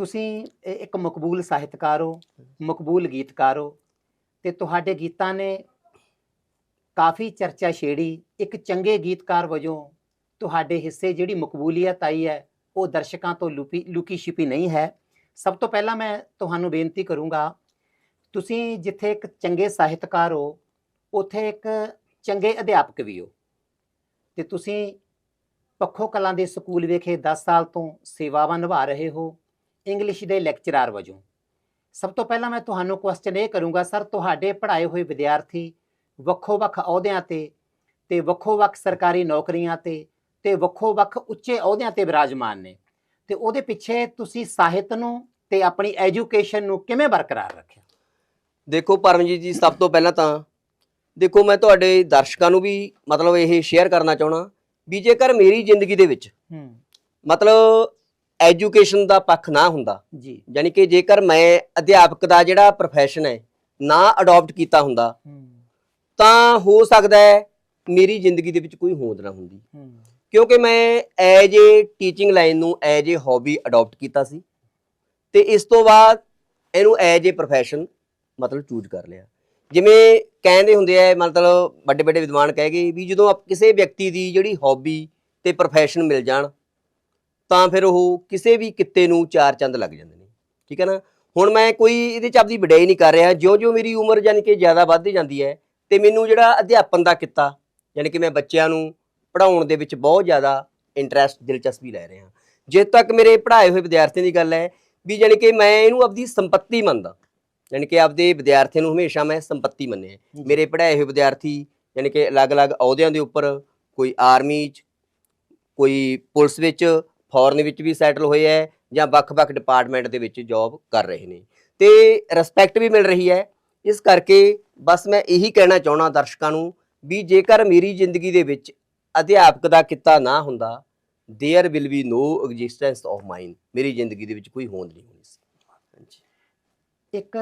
ਤੁਸੀਂ ਇੱਕ ਮਕਬੂਲ ਸਾਹਿਤਕਾਰ ਹੋ, ਮਕਬੂਲ ਗੀਤਕਾਰ ਹੋ ਤੇ ਤੁਹਾਡੇ ਗੀਤਾਂ ਨੇ ਕਾਫੀ ਚਰਚਾ ਛੇੜੀ, ਇੱਕ ਚੰਗੇ ਗੀਤਕਾਰ ਵਜੋਂ ਤੁਹਾਡੇ ਹਿੱਸੇ ਜਿਹੜੀ ਮਕਬੂਲੀਅਤ ਆਈ ਹੈ, ਉਹ ਦਰਸ਼ਕਾਂ ਤੋਂ ਲੁਕੀ ਲੁਕੀ ਛਿਪੀ ਨਹੀਂ ਹੈ। ਸਭ ਤੋਂ ਪਹਿਲਾਂ ਮੈਂ ਤੁਹਾਨੂੰ ਬੇਨਤੀ ਕਰੂੰਗਾ, ਤੁਸੀਂ ਜਿੱਥੇ ਇੱਕ ਚੰਗੇ ਸਾਹਿਤਕਾਰ ਹੋ, ਉੱਥੇ ਇੱਕ ਚੰਗੇ ਅਧਿਆਪਕ ਵੀ ਹੋ। ਤੇ ਤੁਸੀਂ ਪੱਖੋ ਕਲਾਂ ਦੇ ਸਕੂਲ ਵਿਖੇ 10 ਸਾਲ ਤੋਂ ਸੇਵਾਵਾਂ ਨਿਭਾ ਰਹੇ ਹੋ ਇੰਗਲਿਸ਼ ਦੇ ਲੈਕਚਰਰ ਵਜੋਂ। ਸਭ ਤੋਂ ਪਹਿਲਾਂ ਮੈਂ ਤੁਹਾਨੂੰ ਕੁਐਸਚਨ ਇਹ ਕਰੂੰਗਾ ਸਰ ਤੁਹਾਡੇ ਪੜ੍ਹਾਏ ਹੋਏ ਵਿਦਿਆਰਥੀ ਵੱਖੋ-ਵੱਖ ਅਹੁਦਿਆਂ ਤੇ ਤੇ ਵੱਖੋ-ਵੱਖ ਸਰਕਾਰੀ ਨੌਕਰੀਆਂ ਤੇ ਤੇ ਵੱਖੋ-ਵੱਖ ਉੱਚੇ ਅਹੁਦਿਆਂ ਤੇ ਵਿਰਾਜਮਾਨ ਨੇ। ਤੇ ਉਹਦੇ ਪਿੱਛੇ ਤੁਸੀਂ ਸਾਹਿਤ ਨੂੰ ਤੇ ਆਪਣੀ ਐਜੂਕੇਸ਼ਨ ਨੂੰ ਕਿਵੇਂ ਬਰਕਰਾਰ ਰੱਖਿਆ? ਦੇਖੋ ਪਰਮਜੀਤ ਜੀ ਸਭ ਤੋਂ ਪਹਿਲਾਂ ਤਾਂ ਦੇਖੋ ਮੈਂ ਤੁਹਾਡੇ ਦਰਸ਼ਕਾਂ ਨੂੰ ਵੀ ਮਤਲਬ ਇਹ ਸ਼ੇਅਰ ਕਰਨਾ ਚਾਹਣਾ ਵੀ ਜੇਕਰ ਮੇਰੀ ਜ਼ਿੰਦਗੀ ਦੇ ਵਿੱਚ ਹੂੰ। ਮਤਲਬ ਐਜੂਕੇਸ਼ਨ ਦਾ ਪੱਖ ਨਾ ਹੁੰਦਾ। ਜੀ। ਯਾਨੀ ਕਿ ਜੇਕਰ ਮੈਂ ਅਧਿਆਪਕ ਦਾ ਜਿਹੜਾ ਪ੍ਰੋਫੈਸ਼ਨ ਹੈ ਨਾ ਅਡਾਪਟ ਕੀਤਾ ਹੁੰਦਾ ਤਾਂ ਹੋ ਸਕਦਾ ਹੈ ਮੇਰੀ ਜ਼ਿੰਦਗੀ ਦੇ ਵਿੱਚ ਕੋਈ ਹੋਂਦ ਨਾ ਹੁੰਦੀ। ਕਿਉਂਕਿ ਮੈਂ ਐਜ ਏ ਟੀਚਿੰਗ ਲਾਈਨ ਨੂੰ ਐਜ ਏ ਹੌਬੀ ਅਡਾਪਟ ਕੀਤਾ ਸੀ ਤੇ ਇਸ ਤੋਂ ਬਾਅਦ ਇਹਨੂੰ ਐਜ ਏ ਪ੍ਰੋਫੈਸ਼ਨ ਮਤਲਬ ਚੂਜ਼ ਕਰ ਲਿਆ। ਜਿਵੇਂ ਕਹਿੰਦੇ ਹੁੰਦੇ ਆ ਮਤਲਬ ਵੱਡੇ ਵੱਡੇ ਵਿਦਵਾਨ ਕਹਿ ਗਏ ਵੀ ਜਦੋਂ ਕਿਸੇ ਵਿਅਕਤੀ ਦੀ ਜਿਹੜੀ ਹੌਬੀ ਤੇ ਪ੍ਰੋਫੈਸ਼ਨ ਮਿਲ ਜਾਣ ਤਾਂ ਫਿਰ ਉਹ ਕਿਸੇ ਵੀ ਕਿੱਤੇ ਨੂੰ ਚਾਰ ਚੰਦ ਲੱਗ ਜਾਂਦੇ ਨੇ। ਠੀਕ ਹੈ ਨਾ? ਹੁਣ ਮੈਂ ਕੋਈ ਇਹਦੇ ਚ ਆਪਦੀ ਵਡਿਆਈ ਨਹੀਂ ਕਰ ਰਿਹਾ। ਜਿਉਂ-ਜਿਉਂ ਮੇਰੀ ਉਮਰ ਯਾਨੀ ਕਿ ਜ਼ਿਆਦਾ ਵੱਧਦੀ ਜਾਂਦੀ ਹੈ ਤੇ ਮੈਨੂੰ ਜਿਹੜਾ ਅਧਿਆਪਨ ਦਾ ਕਿੱਤਾ ਯਾਨੀ ਕਿ ਮੈਂ ਬੱਚਿਆਂ ਨੂੰ ਪੜਾਉਣ ਦੇ ਵਿੱਚ ਬਹੁਤ ਜ਼ਿਆਦਾ ਇੰਟਰਸਟ ਦਿਲਚਸਪੀ ਲੈ ਰਿਹਾ। ਜੇ ਤੱਕ ਮੇਰੇ ਪੜ੍ਹਾਏ ਹੋਏ ਵਿਦਿਆਰਥੀਆਂ ਦੀ ਗੱਲ ਹੈ ਵੀ ਯਾਨੀ ਕਿ ਮੈਂ ਇਹਨੂੰ ਆਪਦੀ ਸੰਪਤੀ ਮੰਨਦਾ। ਯਾਨੀ ਕਿ ਆਪਦੇ ਵਿਦਿਆਰਥੀਆਂ ਨੂੰ ਹਮੇਸ਼ਾ ਮੈਂ ਸੰਪਤੀ ਮੰਨਿਆ। ਮੇਰੇ ਪੜ੍ਹਾਏ ਹੋਏ ਵਿਦਿਆਰਥੀ ਯਾਨੀ ਕਿ ਅਲੱਗ-ਅਲੱਗ ਅਹੁਦਿਆਂ ਦੇ ਉੱਪਰ ਕੋਈ ਆਰਮੀ 'ਚ ਕੋਈ ਪੁਲਿਸ ਵਿੱਚ ਫੌਰਨ ਵਿੱਚ ਵੀ ਸੈਟਲ ਹੋਏ ਹੈ ਜਾਂ ਵੱਖ-ਵੱਖ ਡਿਪਾਰਟਮੈਂਟ ਦੇ ਵਿੱਚ ਜੌਬ ਕਰ ਰਹੇ ਨੇ ਤੇ ਰਿਸਪੈਕਟ ਵੀ ਮਿਲ ਰਹੀ ਹੈ ਇਸ ਕਰਕੇ ਬਸ ਮੈਂ ਇਹੀ ਕਹਿਣਾ ਚਾਹਣਾ ਦਰਸ਼ਕਾਂ ਨੂੰ ਵੀ ਜੇਕਰ ਮੇਰੀ ਜ਼ਿੰਦਗੀ ਦੇ ਵਿੱਚ ਅਧਿਆਪਕ ਦਾ ਕਿੱਤਾ ਨਾ ਹੁੰਦਾ there will be no existence of mine ਮੇਰੀ ਜ਼ਿੰਦਗੀ ਦੇ ਵਿੱਚ ਕੋਈ ਹੋਂਦ ਨਹੀਂ ਹੋਣੀ ਸੀ ਹਾਂਜੀ ਇੱਕ